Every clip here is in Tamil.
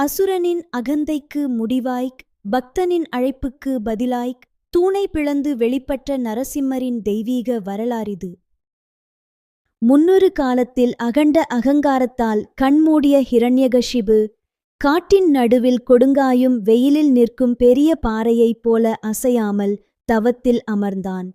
அசுரனின் அகந்தைக்கு முடிவாய்க் பக்தனின் அழைப்புக்கு பதிலாய்க் தூணை பிளந்து வெளிப்பட்ட நரசிம்மரின் தெய்வீக வரலாறிது. முன்னொரு காலத்தில் அகண்ட அகங்காரத்தால் கண்மூடிய ஹிரண்யகஷிபு காட்டின் நடுவில் கொடுங்காயும் வெயிலில் நிற்கும் பெரிய பாறையைப் போல அசையாமல் தவத்தில் அமர்ந்தான்.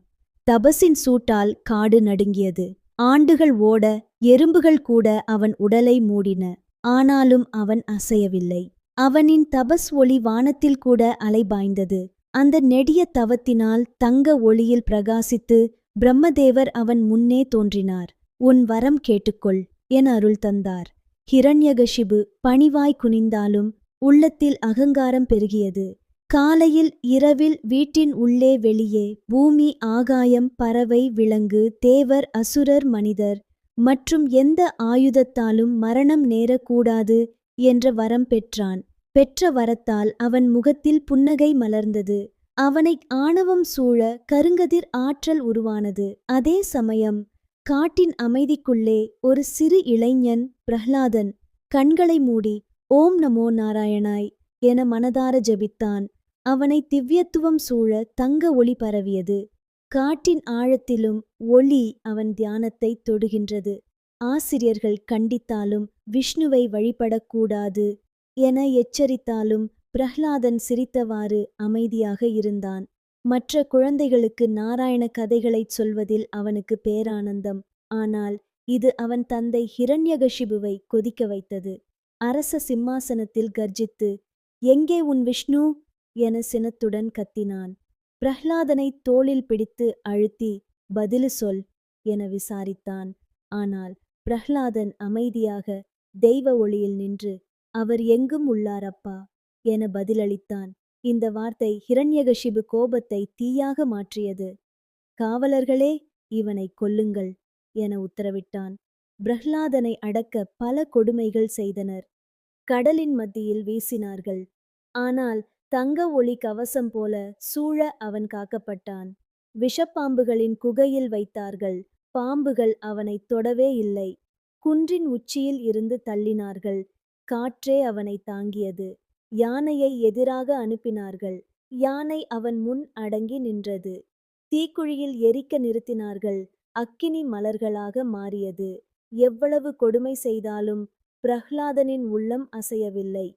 தபசின் சூட்டால் காடு நடுங்கியது. ஆண்டுகள் ஓட எறும்புகள் கூட அவன் உடலை மூடின. ஆனாலும் அவன் அசையவில்லை. அவனின் தபஸ் ஒளி வானத்தில் கூட அலைபாய்ந்தது அந்த நெடிய தவத்தினால் தங்க ஒளியில் பிரகாசித்து பிரம்மதேவர் அவன் முன்னே தோன்றினார். உன் வரம் கேட்டுக்கொள் என அருள் தந்தார். ஹிரண்யகஷிபு பணிவாய் குனிந்தாலும் உள்ளத்தில் அகங்காரம் பெருகியது. காலையில் இரவில் வீட்டின் உள்ளே வெளியே பூமி ஆகாயம் பறவை விலங்கு தேவர் அசுரர் மனிதர் மற்றும் எந்த ஆயுதத்தாலும் மரணம் நேரக்கூடாது என்ற வரம் பெற்றான். பெற்ற வரத்தால் அவன் முகத்தில் புன்னகை மலர்ந்தது. அவனை ஆணவம் சூழ கருங்கதிர் ஆற்றல் உருவானது. அதே சமயம் காட்டின் அமைதிக்குள்ளே ஒரு சிறு இளைஞன் பிரஹ்லாதன் கண்களை மூடி ஓம் நமோ நாராயணாய் என மனதார ஜெபித்தான். அவனை திவ்யத்துவம் சூழ தங்க ஒளி பரவியது. காட்டின் ஆழத்திலும் ஒளி அவன் தியானத்தை தொடுகின்றது. ஆசிரியர்கள் கண்டித்தாலும் விஷ்ணுவை வழிபடக்கூடாது என எச்சரித்தாலும் பிரஹ்லாதன் சிரித்தவாறு அமைதியாக இருந்தான். மற்ற குழந்தைகளுக்கு நாராயண கதைகளைச் சொல்வதில் அவனுக்கு பேரானந்தம். ஆனால் இது அவன் தந்தை ஹிரண்யகஷிபுவை கொதிக்க வைத்தது. அரச சிம்மாசனத்தில் கர்ஜித்து எங்கே உன் விஷ்ணு என சினத்துடன் கத்தினான். பிரஹ்லாதனை தோளில் பிடித்து அழுத்தி பதிலு சொல் என விசாரித்தான். ஆனால் பிரஹ்லாதன் அமைதியாக தெய்வ ஒளியில் நின்று அவர் எங்கும் உள்ளார் அப்பா என பதிலளித்தான். இந்த வார்த்தை ஹிரண்யகஷிபு கோபத்தை தீயாக மாற்றியது. காவலர்களே இவனை கொல்லுங்கள் என உத்தரவிட்டான். பிரஹ்லாதனை அடக்க பல கொடுமைகள் செய்தனர். கடலின் மத்தியில் வீசினார்கள். ஆனால் தங்க ஒளி கவசம் போல சூழ அவன் காக்கப்பட்டான். விஷப்பாம்புகளின் குகையில் வைத்தார்கள். பாம்புகள் அவனைத் தொடவே இல்லை. குன்றின் உச்சியில் இருந்து தள்ளினார்கள். காற்றே அவனை தாங்கியது. யானையை எதிராக அனுப்பினார்கள். யானை அவன் முன் அடங்கி நின்றது. தீக்குழியில் எரிக்க நிறுத்தினார்கள். அக்கினி மலர்களாக மாறியது. எவ்வளவு கொடுமை செய்தாலும் பிரஹ்லாதனின் உள்ளம் அசையவில்லை.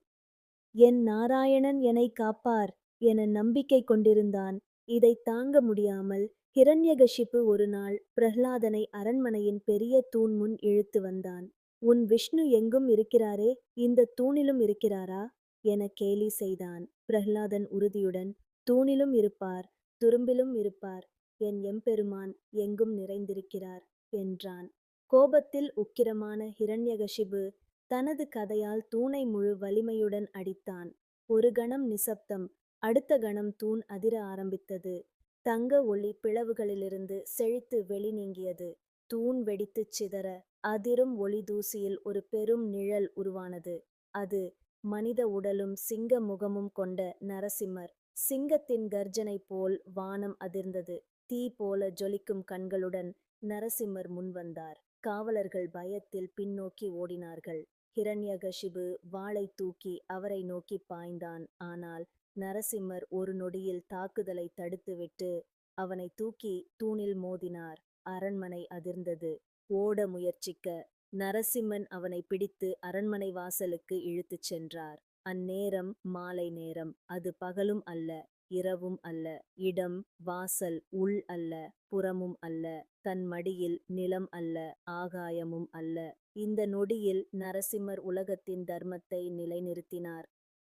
என் நாராயணன் என்னை காப்பார் என நம்பிக்கை கொண்டிருந்தான். இதை தாங்க முடியாமல் ஹிரண்யகஷிப்பு ஒரு நாள் பிரஹ்லாதனை அரண்மனையின் பெரிய தூண் முன் இழுத்து வந்தான். உன் விஷ்ணு எங்கும் இருக்கிறாரே இந்த தூணிலும் இருக்கிறாரா என கேலி செய்தான். பிரஹ்லாதன் உறுதியுடன் தூணிலும் இருப்பார் துரும்பிலும் இருப்பார் என் எம்பெருமான் எங்கும் நிறைந்திருக்கிறார் என்றான். கோபத்தில் உக்கிரமான ஹிரண்யகஷிபு தனது கதையால் தூணை முழு வலிமையுடன் அடித்தான். ஒரு கணம் நிசப்தம் அடுத்த கணம் தூண் அதிர ஆரம்பித்தது. தங்க ஒளி பிளவுகளிலிருந்து செழித்து வெளி நீங்கியது. தூண் வெடித்துச் சிதற அதிரும் ஒளி தூசியில் ஒரு பெரும் நிழல் உருவானது. அது மனித உடலும் சிங்க முகமும் கொண்ட நரசிம்மர். சிங்கத்தின் கர்ஜனை போல் வானம் அதிர்ந்தது. தீ போல ஜொலிக்கும் கண்களுடன் நரசிம்மர் முன்வந்தார் காவலர்கள் பயத்தில் பின்னோக்கி ஓடினார்கள். ஹிரண்யகஷிபு வாளை தூக்கி அவரை நோக்கி பாய்ந்தான். ஆனால் நரசிம்மர் ஒரு நொடியில் தாக்குதலை தடுத்துவிட்டு அவனை தூக்கி தூணில் மோதினார். அரண்மனை அதிர்ந்தது. ஓட முயற்சிக்க நரசிம்மன் அவனை பிடித்து அரண்மனை வாசலுக்கு இழுத்துச் சென்றார். அந்நேரம் மாலை நேரம். அது பகலும் அல்ல. இரவும் அல்ல இடம் வாசல் உள் அல்ல புறமும் அல்ல தன் மடியில் நிலம் அல்ல ஆகாயமும் அல்ல. இந்த நொடியில் நரசிம்மர் உலகத்தின் தர்மத்தை நிலைநிறுத்தினார்.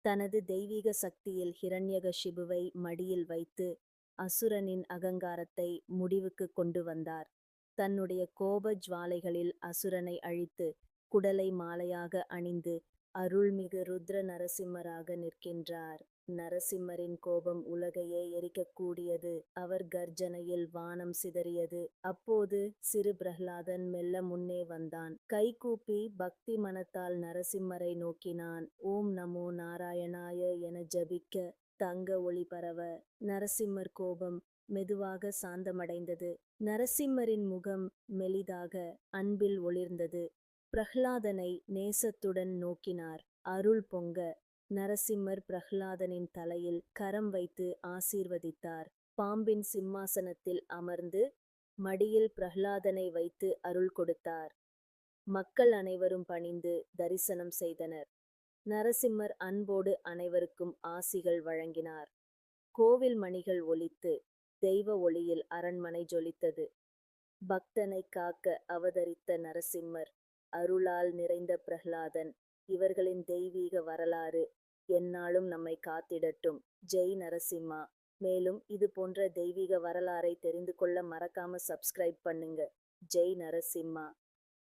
தனது தெய்வீக சக்தியில் ஹிரண்யக சிபுவை மடியில் வைத்து அசுரனின் அகங்காரத்தை முடிவுக்கு கொண்டு வந்தார். தன்னுடைய கோப ஜுவாலைகளில் அசுரனை அழித்து குடலை மாலையாக அணிந்து அருள்மிகு ருத்ர நரசிம்மராக நிற்கின்றார். நரசிம்மரின் கோபம் உலகையே எரிக்கக்கூடியது. அவர் கர்ஜனையில் வானம் சிதறியது. அப்போது சிறு பிரஹ்லாதன் மெல்ல முன்னே வந்தான். கைகூப்பி பக்தி மனத்தால் நரசிம்மரை நோக்கினான். ஓம் நமோ நாராயணாய என ஜபிக்க தங்க ஒளி பரவ நரசிம்மர் கோபம் மெதுவாக சாந்தமடைந்தது. நரசிம்மரின் முகம் மெலிதாக அன்பில் ஒளிர்ந்தது. பிரஹ்லாதனை நேசத்துடன் நோக்கினார். அருள் பொங்க நரசிம்மர் பிரஹ்லாதனின் தலையில் கரம் வைத்து ஆசீர்வதித்தார். பாம்பின் சிம்மாசனத்தில் அமர்ந்து மடியில் பிரஹ்லாதனை வைத்து அருள் கொடுத்தார். மக்கள் அனைவரும் பணிந்து தரிசனம் செய்தனர். நரசிம்மர் அன்போடு அனைவருக்கும் ஆசிகள் வழங்கினார். கோவில் மணிகள் ஒலித்து தெய்வ ஒளியில் அரண்மனை ஜொலித்தது. பக்தனை காக்க அவதரித்த நரசிம்மர் அருளால் நிறைந்த பிரஹ்லாதன் இவர்களின் தெய்வீக வரலாறு எந்நாளும் நம்மை காத்திடட்டும். ஜெய் நரசிம்மா. மேலும் இது போன்ற தெய்வீக வரலாறை தெரிந்து கொள்ள மறக்காம சப்ஸ்கிரைப் பண்ணுங்க. ஜெய் நரசிம்மா.